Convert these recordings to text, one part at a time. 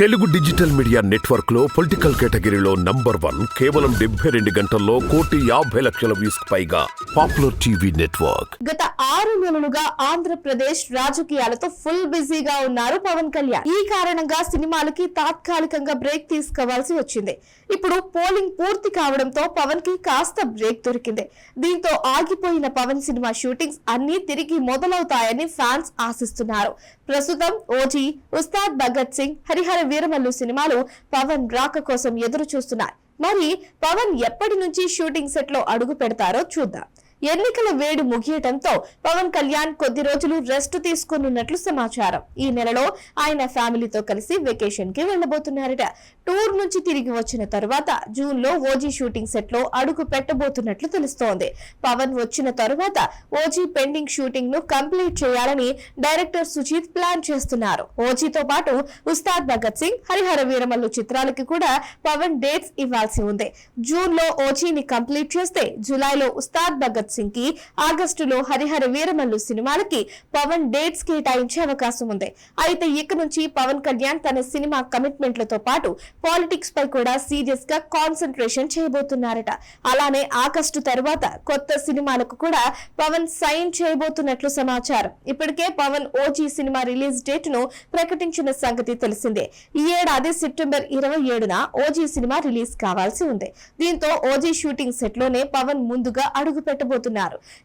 Telugu digital media నెట్వర్క్లో political కేటగిరీలో number one కేవలం డెబ్బై రెండు గంటల్లో కోటి యాభై లక్షల వ్యూస్ పైగా పాపులర్ టీవీ నెట్వర్క్. గత ఆరు నెలలుగా ఆంధ్రప్రదేశ్ రాజకీయాలతో ఫుల్ బిజీగా ఉన్నారు పవన్ కళ్యాణ్. ఈ కారణంగా సినిమాలకి తాత్కాలికంగా బ్రేక్ తీసుకోవాల్సి వచ్చింది. ఇప్పుడు పోలింగ్ పూర్తి కావడంతో పవన్కి కాస్త బ్రేక్ దొరికింది. దీంతో ఆగిపోయిన పవన్ సినిమా షూటింగ్స్ అన్ని తిరిగి మొదలవుతాయని ఫ్యాన్స్ ఆశిస్తున్నారు. ప్రస్తుతం ఓజీ ఉస్తాద్ భగత్ సింగ్ హరిహర వీరమల్లు సినిమాలు పవన్ రాక కోసం ఎదురు చూస్తున్నాయి మరి పవన్ ఎప్పటి నుంచి షూటింగ్ సెట్లో అడుగు పెడతారో చూద్దాం. ఎన్నికల వేడి ముగియటంతో పవన్ కళ్యాణ్ కొద్ది రోజులు రెస్ట్ తీసుకున్నట్లు సమాచారం. ఈ నెలలో ఆయన ఫ్యామిలీతో కలిసి వెకేషన్కి వెళ్ళబోతున్నారట టూర్ నుంచి తిరిగి వచ్చిన తర్వాత జూన్లో ఓజీ షూటింగ్ సెట్లో అడుగు పెట్టబోతున్నట్లు తెలుస్తోంది. పవన్ వచ్చిన తర్వాత ఓజీ పెండింగ్ షూటింగ్ను కంప్లీట్ చేయాలని డైరెక్టర్ సుజీత్ ప్లాన్ చేస్తున్నారు. ఓజీతో పాటు ఉస్తాద్ భగత్ సింగ్ హరిహర వీరమల్లు చిత్రాలకి కూడా పవన్ డేట్స్ ఇవ్వాల్సి ఉంది. జూన్లో ఓజీని కంప్లీట్ చేస్తే జూలైలో ఉస్తాద్ భగత్ సింగ్కి ఆగస్టులో హరిహర వీరమల్లు సినిమాలకి పవన్ డేట్స్ కేటాయించే అవకాశం ఉంది. అయితే ఇక నుంచి పవన్ కళ్యాణ్ తన సినిమా కమిట్మెంట్లతో పాటు పాలిటిక్స్ పై కూడా సీరియస్గా కాన్సన్ట్రేషన్ చేయబోతున్నారట. అలానే ఆగస్టు తర్వాత కొత్త సినిమాలకు కూడా పవన్ సైన్ చేయబోతున్నట్లు సమాచారం. ఇప్పటికే పవన్ ఓజీ సినిమా రిలీజ్ డేట్ను ప్రకటించిన సంగతి తెలిసిందే. ఈ ఏడాది సెప్టెంబర్ ఇరవై ఏడున ఓజీ సినిమా రిలీజ్ కావాల్సి ఉంది. దీంతో ఓజీ షూటింగ్ సెట్లోనే పవన్ ముందుగా అడుగు పెట్టబోతున్నారు.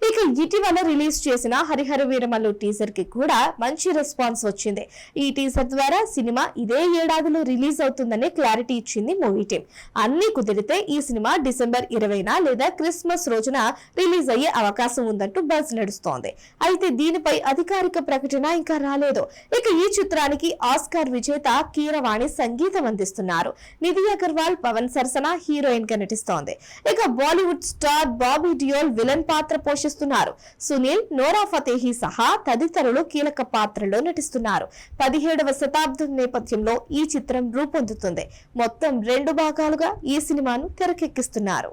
ఇక ఇటీవల రిలీజ్ చేసిన హరిహర వీరమల్లు టీజర్కి కూడా మంచి రెస్పాన్స్ వచ్చింది. ఈ టీజర్ ద్వారా సినిమా ఇదే ఏడాదిలో రిలీజ్ అవుతుందనే క్లారిటీ ఇచ్చింది మూవీ టీం అన్ని కుదిరితే ఈ సినిమా డిసెంబర్ ఇరవైన లేదా క్రిస్మస్ రోజున రిలీజ్ అయ్యే అవకాశం ఉందంటూ బజ్ నడుస్తోంది. అయితే దీనిపై అధికారిక ప్రకటన ఇంకా రాలేదు. ఇక ఈ చిత్రానికి ఆస్కార్ విజేత కీరవాణి సంగీతం అందిస్తున్నారు. నిధి అగర్వాల్ పవన్ సరసన హీరోయిన్గా నటిస్తోంది. ఇక Bollywood star Bobby Deol villain పాత్ర పోషిస్తున్నారు. సునీల్ నోరా ఫతేహి సహా తదితరులు కీలక పాత్రలో నటిస్తున్నారు. పదిహేడవ శతాబ్దం నేపథ్యంలో ఈ చిత్రం రూపొందుతుంది. మొత్తం రెండు భాగాలుగా ఈ సినిమాను తెరకెక్కిస్తున్నారు.